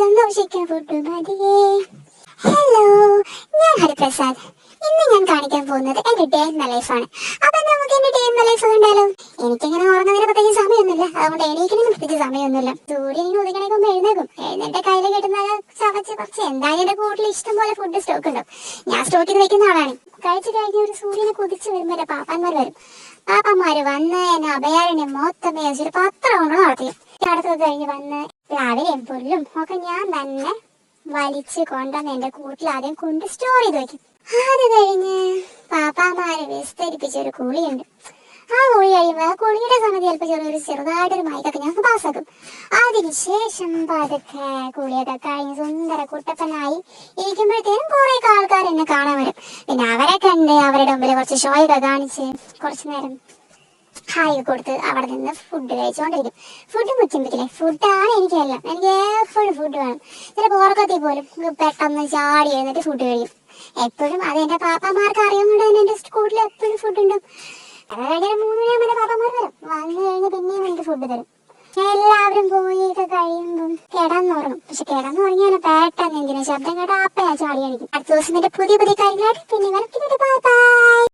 സന്തോഷിക്കാൻ food hello ഞാൻ ഹരിപ്രസാദ്. ഇന്ന് ഞാൻ കാണിക്കാൻ പോകുന്നത് എന്റെ ഡേ എന്ന ലൈഫാണ് അപ്പൊ നമുക്ക് എന്റെ ഡേ എന്ന ലൈഫ് കണ്ടാലോ? എനിക്കിങ്ങനെ ഉറങ്ങുന്നതിന് പ്രത്യേകിച്ച് സമയമൊന്നുമില്ല. അതുകൊണ്ട് എണീക്കണതിന് പ്രത്യേകിച്ച് സമയമൊന്നുമില്ല. സൂര്യൻ ഇങ്ങനെ ഉദിക്കണേക്കും എഴുന്നേക്കും എഴുന്നേറ്റ് കയ്യിൽ കിട്ടുന്ന ചവച്ച് കുറച്ച് എന്തായാലും എന്റെ കൂട്ടിൽ ഇഷ്ടം പോലെ ഫുഡ് സ്റ്റോക്ക് ഉണ്ടാവും ഞാൻ സ്റ്റോക്ക് ചെയ്ത് വെക്കുന്ന ആളാണ്. കഴിച്ചു കഴിഞ്ഞ ഒരു സൂര്യനെ കുതിച്ച് വരുമ്പോൾ എന്റെ പാപ്പന്മാർ വരും. പാപ്പന്മാര് വന്ന് എന്നെ അഭയാരണ്യം മൊത്തം ഒരു പത്ത് റൗണ്ട് നടത്തി അടുത്തത് കഴിഞ്ഞ് വന്ന് രാവിലെയും പുല്ലും ഒക്കെ ഞാൻ തന്നെ വലിച്ച് കൊണ്ടുവന്ന് എന്റെ കൂട്ടിൽ ആദ്യം കൊണ്ട് സ്റ്റോർ ചെയ്ത് വെക്കും. അത് കഴിഞ്ഞ് പാപ്പാമാരെ വിസ്തരിപ്പിച്ച ഒരു കുളിയുണ്ട്. ആ കുളി കഴിയുമ്പോൾ ആ കുളിയുടെ സമയത്ത് ചിലപ്പോൾ ചെറിയൊരു ചെറുതായിട്ടൊരു മൈക്കൊക്കെ ഞങ്ങൾക്ക് പാസ്സാക്കും. അതിനുശേഷം പതുക്കെ കുളിയൊക്കെ കഴിഞ്ഞ് സുന്ദര കുട്ടപ്പനായി ഇരിക്കുമ്പോഴത്തേനും കുറേ ആൾക്കാർ എന്നെ കാണാൻ വരും. പിന്നെ അവരെ കണ്ട് അവരുടെ മുമ്പിൽ കുറച്ച് ഷോയൊക്കെ കാണിച്ച് കുറച്ച് നേരം ഹായ് കൊടുത്ത് അവിടെ നിന്ന് ഫുഡ് കഴിച്ചുകൊണ്ടിരിക്കും ഫുഡ് മുച്ചിമ്പിക്കില്ലേ ഫുഡാണ് എനിക്കെല്ലാം. എനിക്ക് എപ്പോഴും ഫുഡ് വേണം. ചിലപ്പോൾ ഉറക്കത്തിൽ പോലും പെട്ടെന്ന് ചാടി എഴുന്നിട്ട് ഫുഡ് കഴിക്കും. എപ്പോഴും അത് എന്റെ പാപ്പമാർക്ക് അറിയുന്നുണ്ട് തന്നെ എന്റെ സ്കൂളിൽ എപ്പോഴും ഫുഡ് ഉണ്ട്. അത് കഴിഞ്ഞാൽ മൂന്ന് മണിയാകുമ്പോൾ എന്റെ പാപ്പമാർ വരും. വന്നു കഴിഞ്ഞ് പിന്നെയും എനിക്ക് ഫുഡ് തരും. എല്ലാവരും പോയിട്ട് കഴിയുമ്പം കിടന്നുറങ്ങും. പക്ഷെ കിടന്നുറങ്ങിയാണ് പെട്ടെന്ന് എന്തിനാ ശബ്ദം കേട്ടാ ഞാൻ ചാടി കാണിക്കും അടുത്ത ദിവസം എന്റെ പുതിയ പുതിയ കാര്യങ്ങളായിട്ട് പിന്നെ വരയ്ക്കുന്നത് ബൈ ബൈ